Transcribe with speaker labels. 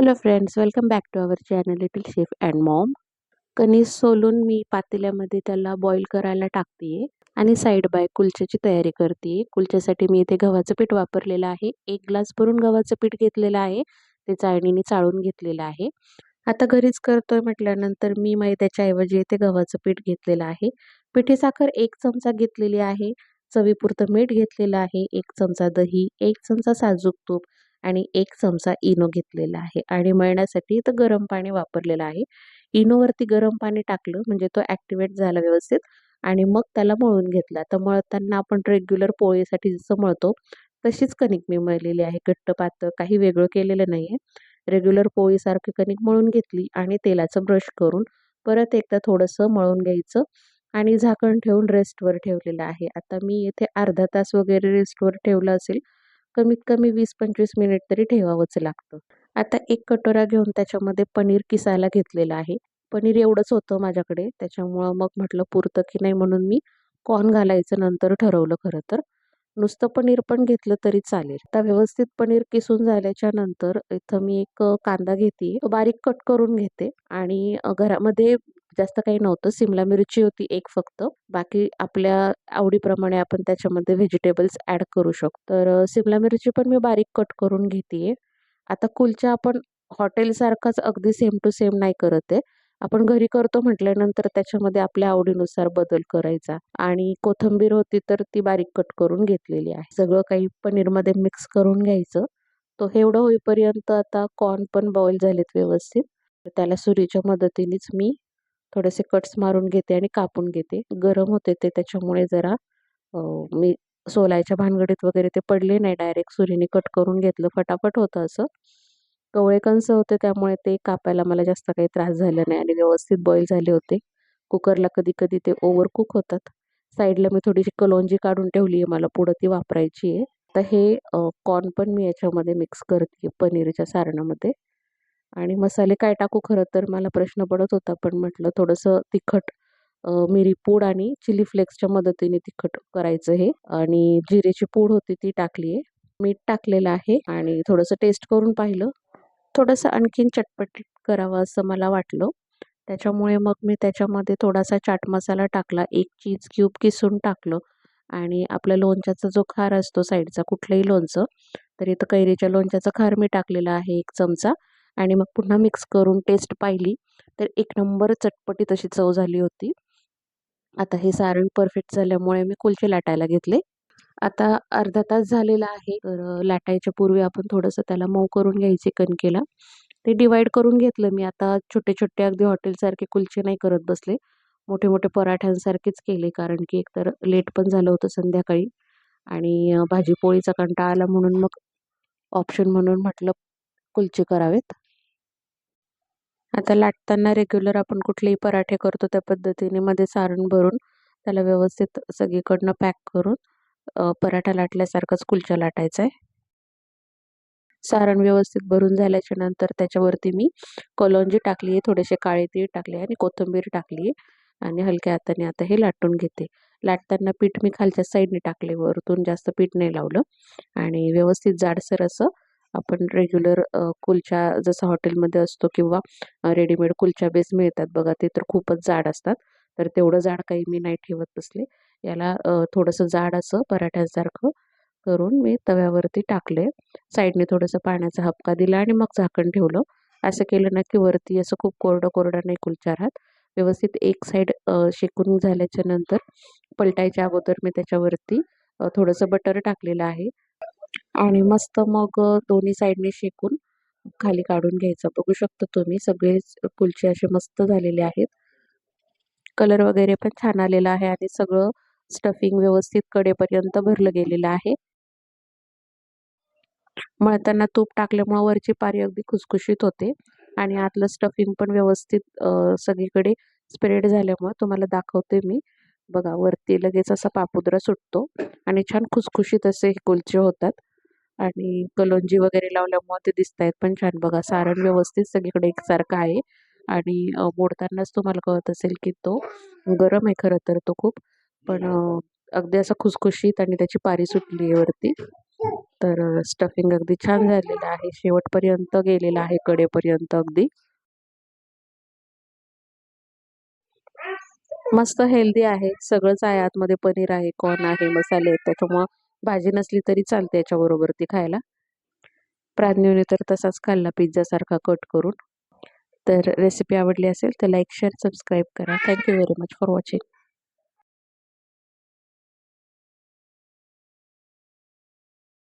Speaker 1: Hello friends welcome back to our channel little chef and mom कणीस सोलून मी पातेल्यामध्ये त्याला boil करायला टाकते आणि साईड बाय कुलच्याची तयारी करते कुलच्यासाठी मी इथे गव्हाचं पीठ वापरलेलं आहे. एक ग्लास भरून गव्हाचं पीठ घेतलेलं आहे. ते चाळणीने चाळून घेतलेलं आहे. आता घरीच करतोय म्हटल्यानंतर मी मैद्याच्या ऐवजी इथे गव्हाचं पीठ घेतलेलं आहे. पिठी साखर एक चमचा घेतलेली आहे. चवीपुरतं मीठ घेतलेलं आहे. एक चमचा दही एक चमचा साजूक तूप आणि एक चमचा इनो घेतलेला आहे. आणि मळण्यासाठी तर गरम पाणी वापरलेलं आहे. इनोवरती गरम पाणी टाकलं म्हणजे तो ॲक्टिवेट झाला व्यवस्थित आणि मग त्याला मळून घेतला. तर मळताना आपण रेग्युलर पोळीसाठी जसं मळतो तशीच कणिक मी मळलेली आहे. घट्ट पातळ काही वेगळं केलेलं नाही आहे रेग्युलर पोळीसारखी कणिक मळून घेतली आणि तेलाचं ब्रश करून परत एकदा थोडंसं मळून घ्यायचं आणि झाकण ठेवून रेस्टवर ठेवलेलं आहे. आता मी इथे अर्धा तास वगैरे रेस्टवर ठेवलं असेल कमीत कमी वीस पंचवीस मिनिट तरी ठेवावंच लागतं. आता एक कटोरा घेऊन त्याच्यामध्ये पनीर किसायला घेतलेलं आहे. पनीर एवढंच होतं माझ्याकडे त्याच्यामुळं मग म्हटलं पुरतं की नाही म्हणून मी कॉर्न घालायचं नंतर ठरवलं खरं तर. नुसतं पनीर पण घेतलं तरी चालेल. आता व्यवस्थित पनीर किसून झाल्याच्यानंतर इथं मी एक कांदा घेते बारीक कट करून घेते आणि घरामध्ये जास्त काही नव्हतं. सिमला मिरची होती एक फक्त. बाकी आपल्या आवडीप्रमाणे आपण त्याच्यामध्ये व्हेजिटेबल्स ॲड करू शकतो. तर सिमला मिरची पण मी बारीक कट करून घेते आता कुलच्या आपण हॉटेलसारखाच अगदी सेम टू सेम नाही करत आहे. आपण घरी करतो म्हटल्यानंतर त्याच्यामध्ये आपल्या आवडीनुसार बदल करायचा. आणि कोथंबीर होती तर ती बारीक कट करून घेतलेली आहे. सगळं काही पनीरमध्ये मिक्स करून घ्यायचं. तो एवढं होईपर्यंत आता कॉर्न पण बॉईल झालेत व्यवस्थित. त्याला सुरीच्या मदतीनेच मी थोडेसे कट्स मारून घेते आणि कापून घेते. गरम होते ते त्याच्यामुळे जरा मी सोलायच्या भानगडीत वगैरे ते पडले नाही डायरेक्ट. सुरीने कट करून घेतलं. फटाफट होतं असं. कवळे कंस होते त्यामुळे ते कापायला मला जास्त काही त्रास झाला नाही आणि व्यवस्थित बॉईल झाले होते. कुकरला कधी कधी ते ओव्हर कुक होतात. साईडला मी थोडीशी कलोंजी काढून ठेवली आहे मला. पुढं ती वापरायची आहे. तर हे कॉर्न पण मी याच्यामध्ये मिक्स करते पनीरच्या सारणामध्ये. आणि मसाले काय टाकू खरं तर मला प्रश्न पडत होता पण म्हटलं थोडंसं तिखट मिरी पूड आणि चिली फ्लेक्सच्या मदतीने तिखट करायचं हे. आणि जिरेची पूड होती ती टाकली आहे मीठ टाकलेलं आहे आणि थोडंसं टेस्ट करून पाहिलं. थोडंसं आणखीन चटपटीत करावं असं मला वाटलं. त्याच्यामुळे मग मी त्याच्यामध्ये थोडासा चाट मसाला टाकला एक चीज क्यूब किसून टाकलं. आणि आपल्या लोणच्याचा जो खार असतो साईडचा कुठलंही लोणचं तर इथं कैरीच्या लोणच्याचा खार मी टाकलेला आहे एक चमचा. आणि मग पुन्हा मिक्स करून टेस्ट पाहिली तर एक नंबर चटपटी तशी चव झाली होती. आता हे सारण परफेक्ट झाल्यामुळे मी कुलचे लाटायला घेतले. आता अर्धा तास झालेला आहे तर लाटायच्या पूर्वी आपण थोडंसं त्याला मऊ करून घ्यायचे कणकेला. ते डिवाईड करून घेतलं मी. आता छोटे छोटे अगदी हॉटेलसारखे कुलचे नाही करत बसले. मोठे मोठे पराठ्यांसारखेच केले कारण की एकतर लेट पण झालं होतं संध्याकाळी. आणि भाजी पोळीचा कंटाळा आला म्हणून मग ऑप्शन म्हणून म्हटलं कुलचे करावेत. आता लाटताना रेग्युलर आपण कुठलेही पराठे करतो त्या पद्धतीने मध्ये सारण भरून त्याला व्यवस्थित सगळीकडनं पॅक करून पराठा लाटल्यासारखाच कुलचा लाटायचा आहे सारण व्यवस्थित भरून झाल्याच्यानंतर त्याच्यावरती मी कोलंजी टाकली आहे थोडेसे काळे तीळ टाकले आणि कोथिंबीर टाकली आहे आणि हलक्या हाताने आता हे लाटून घेते. लाटताना पीठ मी खालच्या साईडने टाकले वरतून जास्त पीठ नाही लावलं आणि व्यवस्थित जाडसर असं आपण रेग्युलर कुलच्या जसं हॉटेलमध्ये असतो किंवा रेडीमेड कुलच्या बेस मिळतात बघा ते तर खूपच जाड असतात. तर तेवढं जाड काही मी नाही ठेवत बसले. याला थोडंसं जाड असं पराठ्यासारखं करून मी तव्यावरती टाकले साईडने थोडंसं पाण्याचा हपका दिला आणि मग झाकण ठेवलं. असं केलं ना की वरती असं खूप कोरडं कोरडं नाही कुलच्या राहत. व्यवस्थित एक साईड शेकून झाल्याच्यानंतर पलटायच्या अगोदर मी त्याच्यावरती थोडंसं बटर टाकलेलं आहे. आणि मस्त मग दोन्ही साईडने शेकून खाली काढून घ्यायचं. बघू शकता तुम्ही सगळे कुलचे असे मस्त झालेले आहेत. कलर वगैरे पण छान आलेला आहे आणि सगळं स्टफिंग व्यवस्थित कडेपर्यंत भरलं गेलेलं आहे. मळताना तूप टाकल्यामुळे वरची पारी अगदी खुसखुशीत होते आणि आतलं स्टफिंग पण व्यवस्थित सगळीकडे स्प्रेड झाल्यामुळे तुम्हाला दाखवते मी. बघा वरती लगेच असा पापुद्रा सुटतो आणि छान खुसखुशीत असे कुलचे होतात. आणि कलोंजी वगैरे लावल्यामुळे ते दिसत आहेत पण छान. बघा सारण व्यवस्थित सगळीकडे एकसारखं आहे. आणि मोडतानाच तुम्हाला कळत असेल की तो गरम आहे खरं तर तो खूप. पण अगदी असा खुसखुशीत आणि त्याची पारी सुटली आहे वरती. तर स्टफिंग अगदी छान झालेलं आहे. शेवटपर्यंत गेलेलं आहे कडेपर्यंत अगदी. मस्त हेल्दी आहे. सगळंच आहे. आतमध्ये पनीर आहे कॉर्न आहे मसाले आहेत. त्याच्यामुळं भाजी नसली तरी चालते याच्याबरोबर ती खायला. प्राज्ञूने तर तसाच खाल्ला पिझ्झासारखा कट करून. तर रेसिपी आवडली असेल तर लाईक शेअर सबस्क्राईब करा. Thank you very much for watching